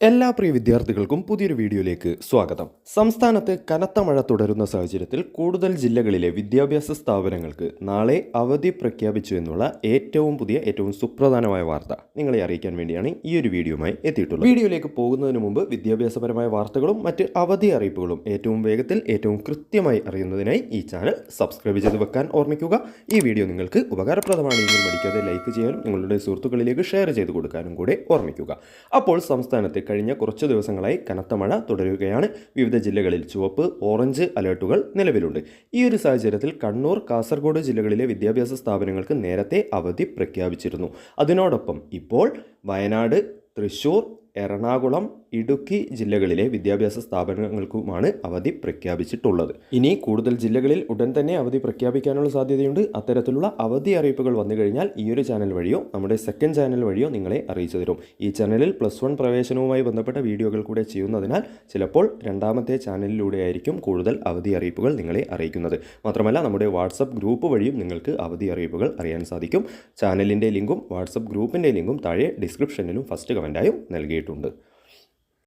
എല്ലാ പ്രിയ വിദ്യാർത്ഥികൾക്കും പുതിയൊരു വീഡിയോയിലേക്ക് സ്വാഗതം. സംസ്ഥാനത്ത് കനത്ത മഴ തുടരുന്ന സാഹചര്യത്തിൽ കൂടുതൽ ജില്ലകളിലെ വിദ്യാഭ്യാസ സ്ഥാപനങ്ങൾക്ക് നാളെ അവധി പ്രഖ്യാപിച്ചു എന്നുള്ള ഏറ്റവും പുതിയ ഏറ്റവും സുപ്രധാനമായ വാർത്ത നിങ്ങളെ അറിയിക്കാൻ വേണ്ടിയാണ് ഈ ഒരു വീഡിയോയുമായി എത്തിയിട്ടുള്ളത്. വീഡിയോയിലേക്ക് പോകുന്നതിന് മുമ്പ് വിദ്യാഭ്യാസപരമായ വാർത്തകളും മറ്റ് അവധി അറിയിപ്പുകളും ഏറ്റവും വേഗത്തിൽ ഏറ്റവും കൃത്യമായി അറിയുന്നതിനായി ഈ ചാനൽ സബ്സ്ക്രൈബ് ചെയ്ത് വെക്കാൻ ഓർമ്മിക്കുക. ഈ വീഡിയോ നിങ്ങൾക്ക് ഉപകാരപ്രദമാണെങ്കിൽ മടിക്കാതെ ലൈക്ക് ചെയ്യാനും നിങ്ങളുടെ സുഹൃത്തുക്കളിലേക്ക് ഷെയർ ചെയ്ത് കൊടുക്കാനും കൂടെ ഓർമ്മിക്കുക. അപ്പോൾ സംസ്ഥാനത്ത് കഴിഞ്ഞ കുറച്ച് ദിവസങ്ങളായി കനത്ത മഴ തുടരുകയാണ്. വിവിധ ജില്ലകളിൽ ചുവപ്പ് ഓറഞ്ച് അലേർട്ടുകൾ നിലവിലുണ്ട്. ഈ ഒരു സാഹചര്യത്തിൽ കണ്ണൂർ കാസർഗോഡ് ജില്ലകളിലെ വിദ്യാഭ്യാസ സ്ഥാപനങ്ങൾക്ക് നേരത്തെ അവധി പ്രഖ്യാപിച്ചിരുന്നു. അതിനോടൊപ്പം ഇപ്പോൾ വയനാട് തൃശൂർ എറണാകുളം ഇടുക്കി ജില്ലകളിലെ വിദ്യാഭ്യാസ സ്ഥാപനങ്ങൾക്കുമാണ് അവധി പ്രഖ്യാപിച്ചിട്ടുള്ളത്. ഇനി കൂടുതൽ ജില്ലകളിൽ ഉടൻ തന്നെ അവധി പ്രഖ്യാപിക്കാനുള്ള സാധ്യതയുണ്ട്. അത്തരത്തിലുള്ള അവധി അറിയിപ്പുകൾ വന്നു കഴിഞ്ഞാൽ ഈ ഒരു ചാനൽ വഴിയോ നമ്മുടെ സെക്കൻഡ് ചാനൽ വഴിയോ നിങ്ങളെ അറിയിച്ചു തരും. ഈ ചാനലിൽ പ്ലസ് വൺ പ്രവേശനവുമായി ബന്ധപ്പെട്ട വീഡിയോകൾ കൂടെ ചെയ്യുന്നതിനാൽ ചിലപ്പോൾ രണ്ടാമത്തെ ചാനലിലൂടെ ആയിരിക്കും കൂടുതൽ അവധി അറിയിപ്പുകൾ നിങ്ങളെ അറിയിക്കുന്നത്. മാത്രമല്ല നമ്മുടെ വാട്സപ്പ് ഗ്രൂപ്പ് വഴിയും നിങ്ങൾക്ക് അവധി അറിയിപ്പുകൾ അറിയാൻ സാധിക്കും. ചാനലിന്റെ ലിങ്കും വാട്സപ്പ് ഗ്രൂപ്പിന്റെ ലിങ്കും താഴെ ഡിസ്ക്രിപ്ഷനിലും ഫസ്റ്റ് കമന്റായും നൽകിയിട്ടുണ്ട്.